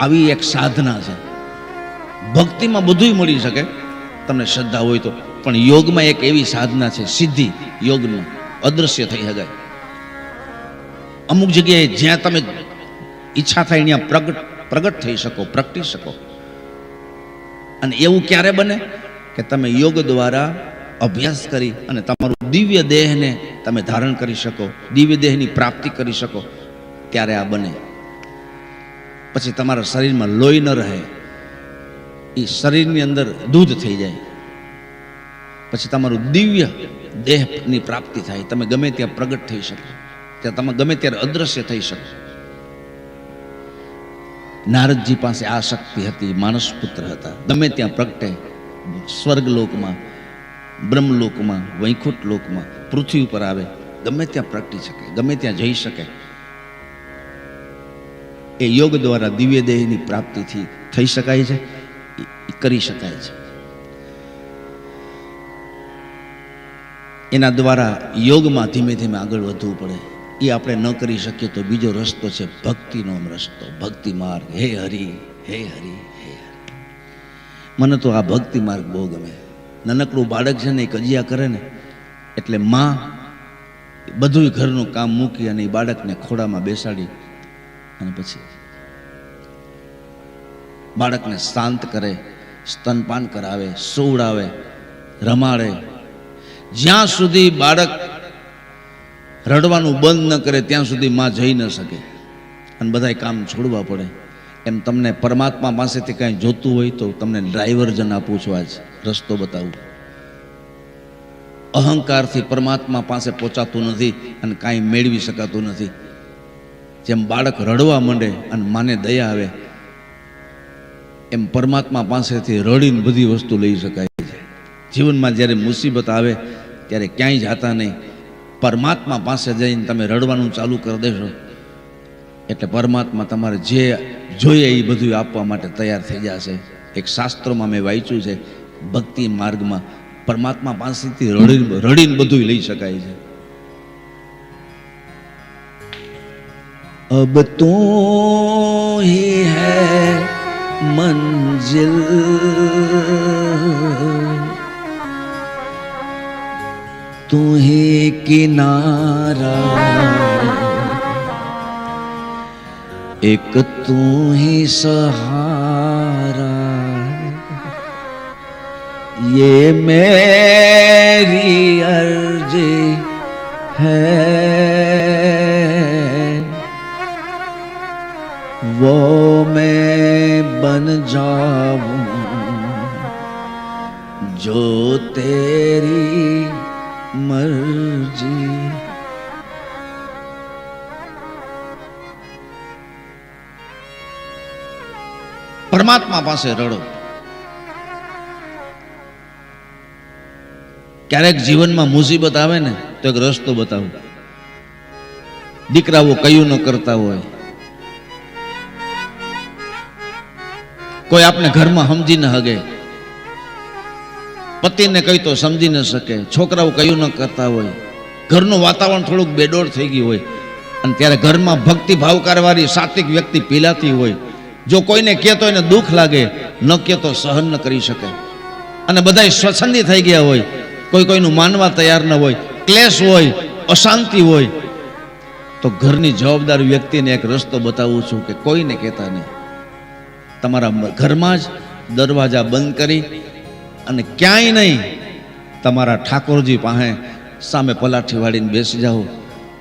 આવી એક સાધના છે. ભક્તિમાં બધુંય મળી શકે, તમને શ્રદ્ધા હોય તો. પણ યોગમાં એક એવી સાધના છે, સિદ્ધિ યોગનું. અદૃશ્ય થઈ શકાય. અમુક જગ્યાએ જ્યાં તમે ઈચ્છા થાય ત્યાં પ્રગટ પ્રગટ થઈ શકો, પ્રગટી શકો. અને એવું ક્યારે બને? કે તમે યોગ દ્વારા અભ્યાસ કરી અને તમારું દિવ્ય દેહને તમે ધારણ કરી શકો, દિવ્ય દેહની પ્રાપ્તિ કરી શકો. ત્યારે આ બને. પછી તમારા શરીરમાં લોહી ન રહે એ શરીરની અંદર દૂધ થઈ જાય. પછી તમારું દિવ્ય દેહની પ્રાપ્તિ થાય. તમે ગમે ત્યાં પ્રગટ થઈ શકો. ત્યાં તમે ગમે ત્યારે અદ્રશ્ય થઈ શકો. નારદજી પાસે આ શક્તિ હતી, માનસ પુત્ર હતા. ગમે ત્યાં પ્રગટે, સ્વર્ગલોકમાં, બ્રહ્મલોકમાં વૈકુંઠ લોકમાં પૃથ્વી ઉપર આવે, ગમે ત્યાં પ્રગટી શકે, ગમે ત્યાં જઈ શકે એ યોગ દ્વારા દિવ્ય દેહની પ્રાપ્તિથી થઈ શકાય છે? કરી શકાય છે. એના દ્વારા યોગમાં ધીમે ધીમે આગળ વધવું પડે. એ આપણે ન કરી શકીએ તો બીજો રસ્તો છે ભક્તિનો રસ્તો. ભક્તિ માર્ગ. હે હરિ હે હરિ, હે મને તો આ ભક્તિ માર્ગ બહુ ગમે. નાનકડું બાળક છે ને એ કજિયા કરે ને, એટલે માં બધું ઘરનું કામ મૂકી અને એ બાળકને ખોડામાં બેસાડી અને પછી બાળકને શાંત કરે, સ્તનપાન કરાવે, સુવડાવે, રમાડે. જ્યાં સુધી બાળક રડવાનું બંધ ન કરે, ત્યાં સુધી માં જઈ ન શકે. અને બધાય કામ છોડવા પડે. એમ તમને પરમાત્મા પાસેથી કાંઈ જોતું હોય તો તમને ડ્રાઈવર્જન આપું છું આજ રસ્તો બતાવું. અહંકારથી પરમાત્મા પાસે પહોંચાતું નથી અને કાંઈ મેળવી શકાતું નથી. જેમ બાળક રડવા માંડે અને માને દયા આવે, એમ પરમાત્મા પાસેથી રડીને બધી વસ્તુ લઈ શકાય છે. જીવનમાં જ્યારે મુસીબત આવે, ત્યારે ક્યાંય જાતા નહીં. પરમાત્મા પાસે જઈને તમે રડવાનું ચાલુ કરી દેશો. એટલે પરમાત્મા તમારે જે જોઈએ એ બધું આપવા માટે તૈયાર થઈ જશે. એક શાસ્ત્રોમાં મેં વાંચ્યું છે, ભક્તિ માર્ગમાં પરમાત્મા પાસેથી રડીને રડીને બધું લઈ શકાય છે. अब तू ही है मंजिल। तू ही किनारा। एक तू ही सहारा। ये मेरी अर्जी है। वो मैं बन जाऊं जो तेरी मर्जी પરમાત્મા પાસે રડો ક્યારેક જીવનમાં મુસીબત આવે ને તો એક રસ્તો બતાવો દીકરાઓ કયું ન કરતા હોય કોઈ આપને ઘરમાં સમજી ન હગે. પતિને કહી તો સમજી ન શકે. છોકરાઓ કયું ન કરતા હોય. ઘરનું વાતાવરણ થોડુંક બેડોળ થઈ ગયું હોય. અને ત્યારે ઘરમાં ભક્તિ ભાવકારવાળી સાત્વિક વ્યક્તિ પીલાતી હોય. જો કોઈને કહેતો એને દુઃખ લાગે, ન કહેતો સહન ન કરી શકે. અને બધા સ્વસંદી થઈ ગયા હોય. કોઈ કોઈનું માનવા તૈયાર ન હોય, ક્લેશ હોય, અશાંતિ હોય. તો ઘરની જવાબદાર વ્યક્તિને એક રસ્તો બતાવું છું કે કોઈને કહેતા નહીં. તમારા ઘરમાં જ દરવાજા બંધ કરી અને ક્યાંય નહીં તમારા ઠાકોરજી પાસે સામે પલાઠી વાળીને બેસી જાઓ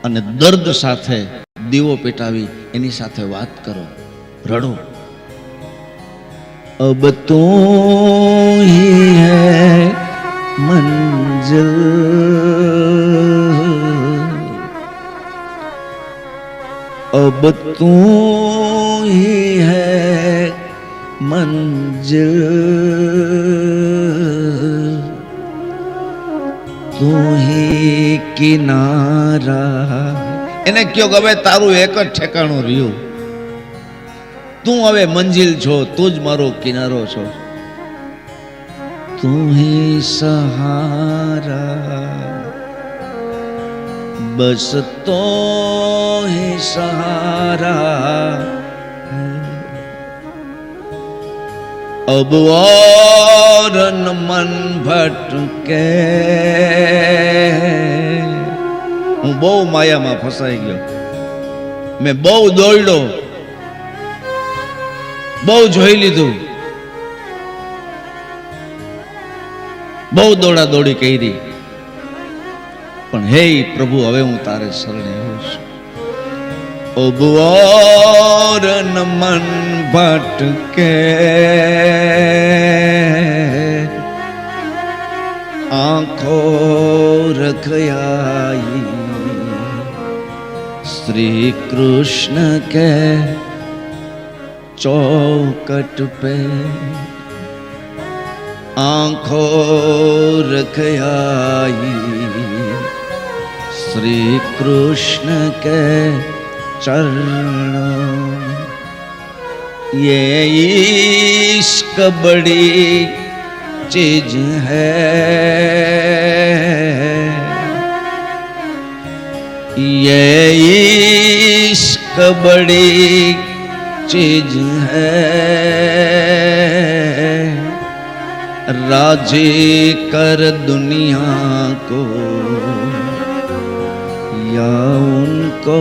અને દર્દ સાથે દીવો પેટાવી એની સાથે વાત કરો. રડો. અબ તો મંજલ. અબ તું હૈ મંજિલ તું હી કિનારા એને કયો કે હવે તારું એક જ ઠેકાણું રહ્યું તું હવે મંજિલ છો તું જ મારો કિનારો છો તું હી સહારા બસ તો હે સહારા अब और न मन ભટકે હું બહુ માયામાં ફસાઈ ગયો મેં બહુ દોડ્યો બહુ જોઈ લીધું બહુ દોડા દોડી કરી પણ હે પ્રભુ હવે હું તારે શરણે આવું છું ઉભવોરન મન ભટકે. આંખો રખયાઈ શ્રી કૃષ્ણ કે ચોકટ પે આંખો રખયાઈ શ્રી કૃષ્ણ કે चरणों। ये इश्क बड़ी चीज़ है। ये इश्क बड़ी चीज़ है। राज़ी कर दुनिया को या उनको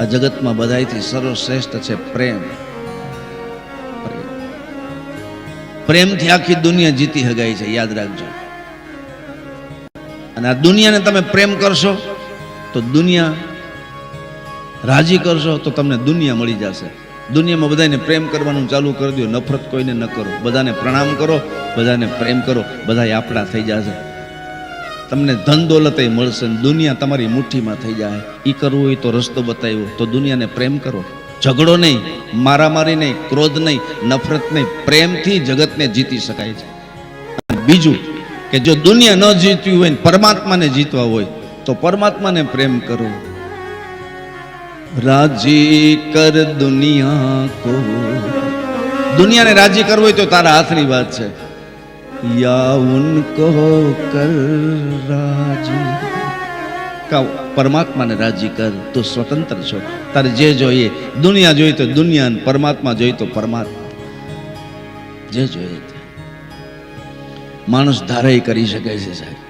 આ જગતમાં બધાયથી સર્વશ્રેષ્ઠ છે પ્રેમ. પ્રેમથી આખી દુનિયા જીતી હગાઈ છે, યાદ રાખજો. અને આ દુનિયાને તમે પ્રેમ કરશો, તો દુનિયા રાજી કરશો, તો તમને દુનિયા મળી જશે. દુનિયામાં બધાને પ્રેમ કરવાનું ચાલુ કરી દો, નફરત કોઈને ન કરો. બધાને પ્રણામ કરો, બધાને પ્રેમ કરો બધા આપણા થઈ જશે. તમને ધન દોલત મળશે દુનિયા તમારી મુઠ્ઠીમાં થઈ જાય. એ કરવું હોય તો રસ્તો બતાવ્યો, તો દુનિયાને પ્રેમ કરો. ઝઘડો નહીં, મારામારી નહીં, ક્રોધ નહીં, નફરત નહીં, પ્રેમથી જગતને જીતી શકાય છે. બીજું કે જો દુનિયા ન જીતવી હોય પરમાત્માને જીતવા હોય, તો પરમાત્માને પ્રેમ કરો. રાજી કર દુનિયા કો. દુનિયાને રાજી કરવું હોય તો તારા હાથની વાત છે. યા उनको કર રાજી કા પરમાત્માને રાજી કર તું સ્વતંત્ર છો તારે જે જોઈએ દુનિયા જોઈએ તો દુનિયા પરમાત્મા જોઈએ તો પરમાત્મા જે જોઈએ માણસ ધારાઈ કરી શકે છે સાહેબ